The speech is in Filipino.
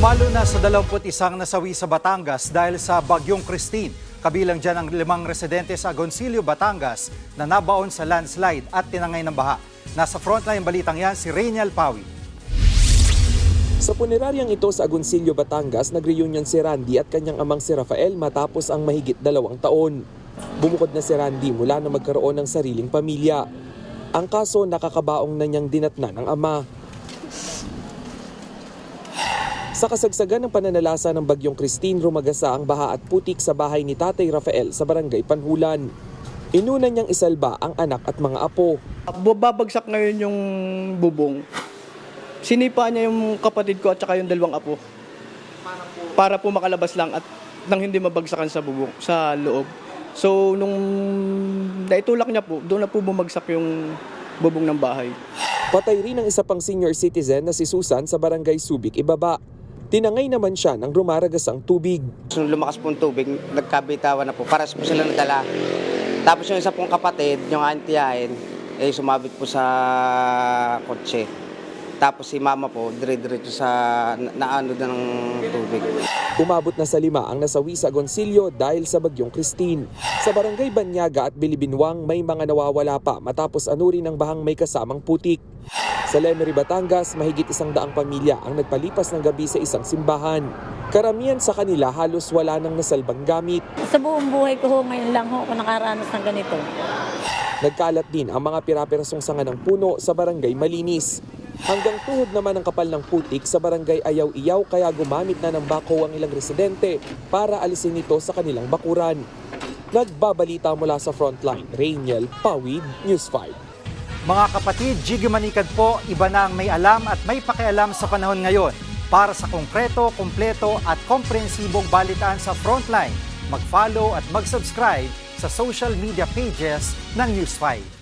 Pumalo na sa 21 nasawi sa Batangas dahil sa Bagyong Christine. Kabilang dyan ang limang residente sa Agoncillo, Batangas na nabaon sa landslide at tinangay ng baha. Nasa frontline balitang yan si Rainiel Pawi. Sa puneraryang ito sa Agoncillo, Batangas, nag-reunion si Randy at kanyang amang si Rafael matapos ang mahigit dalawang taon. Bumukod na si Randy mula na magkaroon ng sariling pamilya. Ang kaso nakakabaong na niyang dinatna ng ama. Sa kasagsagan ng pananalasa ng bagyong Christine, rumagasa ang baha at putik sa bahay ni Tatay Rafael sa barangay Panhulan. Inuna niyang isalba ang anak at mga apo. Babagsak ngayon yung bubong. Sinipa niya yung kapatid ko at saka yung dalawang apo. Para po makalabas lang at nang hindi mabagsakan sa bubong, sa loob. So, nung naitulak niya po, doon na po bumagsak yung bubong ng bahay. Patay rin ang isa pang senior citizen na si Susan sa barangay Subic, Ibaba. Tinangay naman siya nang rumaragas ang tubig. Nung lumakas po ang tubig, nagkabitawan na po. Paras po sila nadala. Tapos yung isa pong kapatid, yung antiyahin, eh sumabit po sa kotse. Tapos si mama po, dire-diretso sa na- naano na ng tubig. Umabot na sa lima ang nasawi sa Goncillo dahil sa bagyong Christine. Sa barangay Banyaga at Bilibinwang may mga nawawala pa matapos anurin ng bahang may kasamang putik. Sa Lemery, Batangas, mahigit isang daang pamilya ang nagpalipas ng gabi sa isang simbahan. Karamihan sa kanila halos wala nang nasalbang gamit. Sa buong buhay ko ho, ngayon lang ho ako nakaranas ng ganito. Nagkalat din ang mga pirapirasong sanga ng puno sa barangay Malinis. Hanggang tuhod naman ang kapal ng putik sa barangay Ayaw-Iyaw kaya gumamit na ng bako ang ilang residente para alisin ito sa kanilang bakuran. Nagbabalita mula sa frontline, Rainiel Pawid, News 5. Mga kapatid, Jiggy Manikad po, iba na ang may alam at may pakialam sa panahon ngayon. Para sa konkreto, kumpleto at komprehensibong balitaan sa Frontline, mag-follow at mag-subscribe sa social media pages ng News 5.